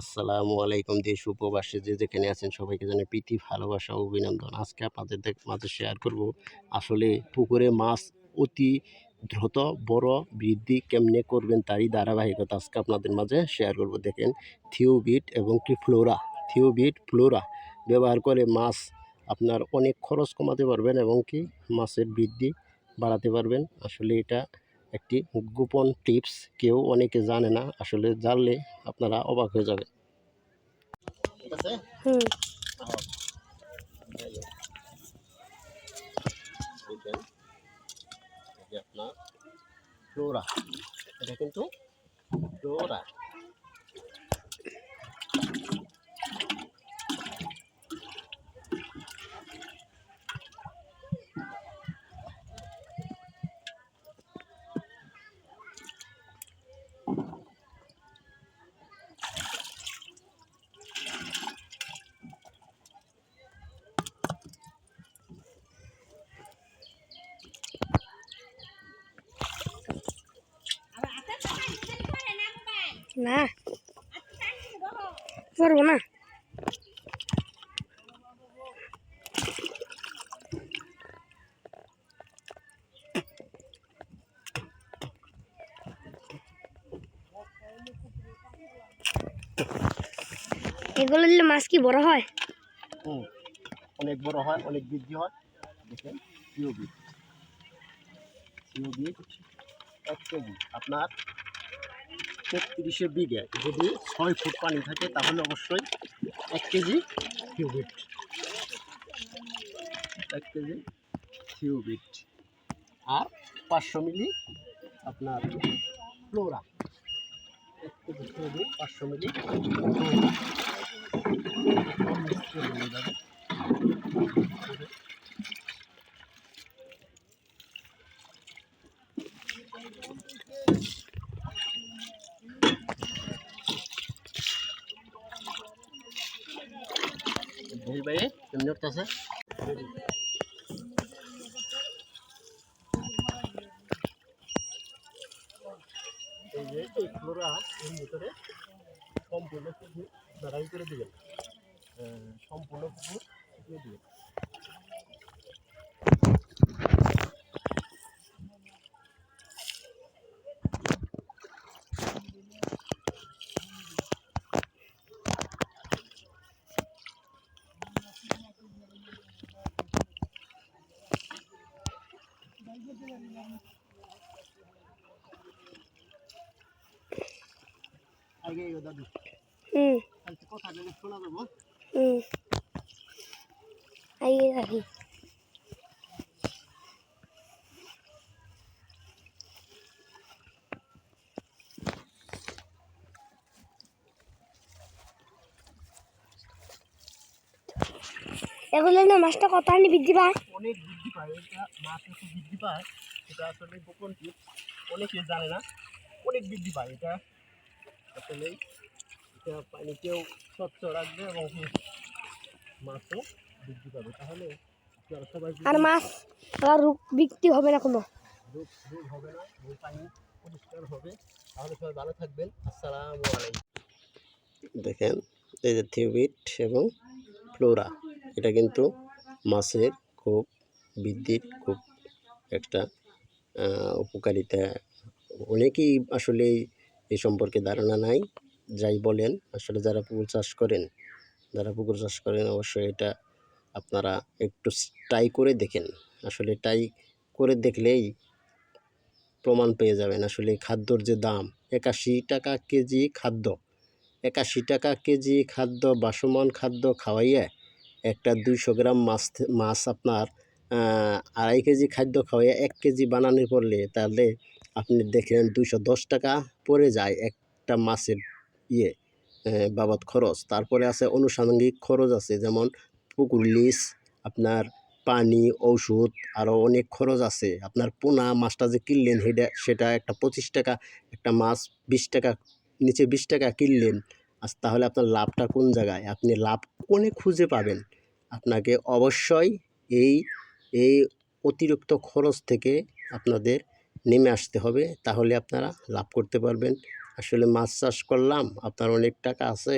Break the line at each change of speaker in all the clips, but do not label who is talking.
আসসালামু আলাইকুম, দেশ উপবাসে যে যেখানে আছেন সবাইকে জানাই প্রীতি, ভালোবাসা অভিনন্দন। আজকে আপনাদের মাঝে শেয়ার করব আসলে পুকুরে মাছ অতি দ্রুত বড় বৃদ্ধি কেমনে করবেন তারই ধারাবাহিকতা আজকে আপনাদের মাঝে শেয়ার করব। দেখেন, থিওবিট এবং কি ফ্লোরা? থিওবিট, ফ্লোরা ব্যবহার করে মাছ আপনার অনেক খরচ কমাতে পারবেন এবং কি মাছের বৃদ্ধি বাড়াতে পারবেন। আসলে এটা একটি গোপন টিপস কেউ অনেকে জানে না। আসলে জানলে আপনারা অবাক হয়ে যাবে ঠিক আছে
হুম
দেখেন, এই যে আপনার ফ্লোরা এটা কিন্তু ফ্লোরা
না। পারব না। এগুলো দিলে মাছ কি বড় হয়?
অনেক বড় হয়, অনেক বৃদ্ধি হয়। দেখেন কেজি। আপনার তেত্রিশে বিঘে। যদি ছয় ফুট পানি থাকে, তাহলে অবশ্যই এক কেজি কিউবিট। এক কেজি কিউবিট। আর পাঁচশো মিলি আপনার ফ্লোরা। এক কেজি কিউবিট, পাঁচশো মিলি ফ্লোরা। ভাই কেমনি উঠতেছে এই যে ভিতরে সম্পূর্ণ পুকুর দাঁড়াই করে দিবেন। সম্পূর্ণ পুকুর। আগে এই দাদু।
হুম।
কথা বলে শোনা যাব
হুম। আইয়ে রাখি এগুলো না মাছটা কত আনি বৃদ্ধি পায়?
অনেক বৃদ্ধি পায় এটা মাছ এত বৃদ্ধি পায় এটা আসলে গোপন টিপস অনেকে জানে না অনেক বৃদ্ধি পায় এটা। আসলে এটা পানিতেও স্বচ্ছ রাখবে এবং মাছও বৃদ্ধি পাবে। তাহলে সবাই
আর মাছ আর রোগ বিক্রি হবে না কোনো।
রোগ রোগ হবে না পানি পরিষ্কার হবে। তাহলে সবাই ভালো থাকবেন। আসসালামু আলাইকুম। দেখেন এই যে থিওবিট এবং ফ্লোরা এটা কিন্তু মাছের খুব বৃদ্ধির খুব একটা উপকারিতা। অনেকেই আসলে এই সম্পর্কে ধারণা নাই। যাই বলেন, আসলে যারা পুকুর চাষ করেন, যারা পুকুর চাষ করেন, অবশ্যই এটা আপনারা একটু ট্রাই করে দেখেন। আসলে ট্রাই করে দেখলেই প্রমাণ পেয়ে যাবেন। আসলে খাদ্যর যে দাম, একাশি টাকা কেজি খাদ্য, একাশি টাকা কেজি খাদ্য, বাসমান খাদ্য খাওয়াইয়া একটা দুইশো গ্রাম মাছ মাছ আপনার আড়াই কেজি খাদ্য খাওয়াইয়া এক কেজি বানানোর পড়লে তাহলে আপনি দেখেন দুশো দশ টাকা পড়ে যায় একটা মাছের ইয়ে বাবদ খরচ। তারপরে আছে আনুষঙ্গিক খরচ আছে, যেমন পুকুর লিস, আপনার পানি, ঔষধ আরও অনেক খরচ আছে। আপনার পোনা মাছটা যে কিনলেন, সেটা সেটা একটা পঁচিশ টাকা, একটা মাছ বিশ টাকা, নিচে বিশ টাকা কিনলেন আজ তাহলে আপনার লাভটা কোন জায়গায়? আপনি লাভ কোনে খুঁজে পাবেন? আপনাকে অবশ্যই এই এই অতিরিক্ত খরচ থেকে আপনাদের নেমে আসতে হবে, তাহলে আপনারা লাভ করতে পারবেন। আসলে মাছ চাষ করলাম, আপনার অনেক টাকা আছে,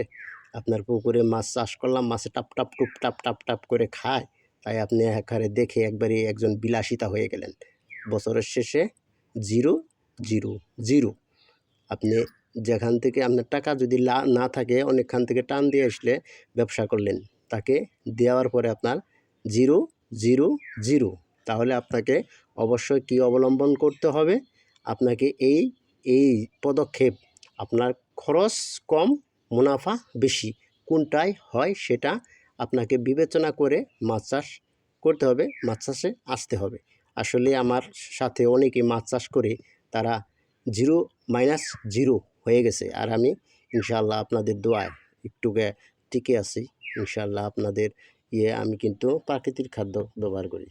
আপনার পুকুরে মাছ চাষ করলাম, মাছে টাপ টাপ টুপ টাপ টাপ টাপ করে খায়, তাই আপনি একারে দেখে একবারে একজন বিলাসিতা হয়ে গেলেন। বছরের শেষে জিরো জিরো জিরো। আপনি যেখান থেকে আপনার টাকা যদি না থাকে, অনেকখান থেকে টান দিয়ে আসলে ব্যবসা করলেন, তাকে দেওয়ার পরে আপনার জিরো জিরো জিরো। তাহলে আপনাকে অবশ্যই কী অবলম্বন করতে হবে? আপনাকে এই এই পদক্ষেপ, আপনার খরচ কম, মুনাফা বেশি কোনটাই হয় সেটা আপনাকে বিবেচনা করে মাছ চাষ করতে হবে, মাছ চাষে আসতে হবে। আসলে আমার সাথে অনেকে মাছ চাষ করে, তারা জিরো মাইনাস জিরো হয়ে গেছে। আর আমি ইনশাআল্লাহ আপনাদের দোয়ায় একটুকে টিকে আছি। ইনশাআল্লাহ আপনাদের ইয়ে আমি কিন্তু প্রাকৃতিক খাদ্য ব্যবহার করি।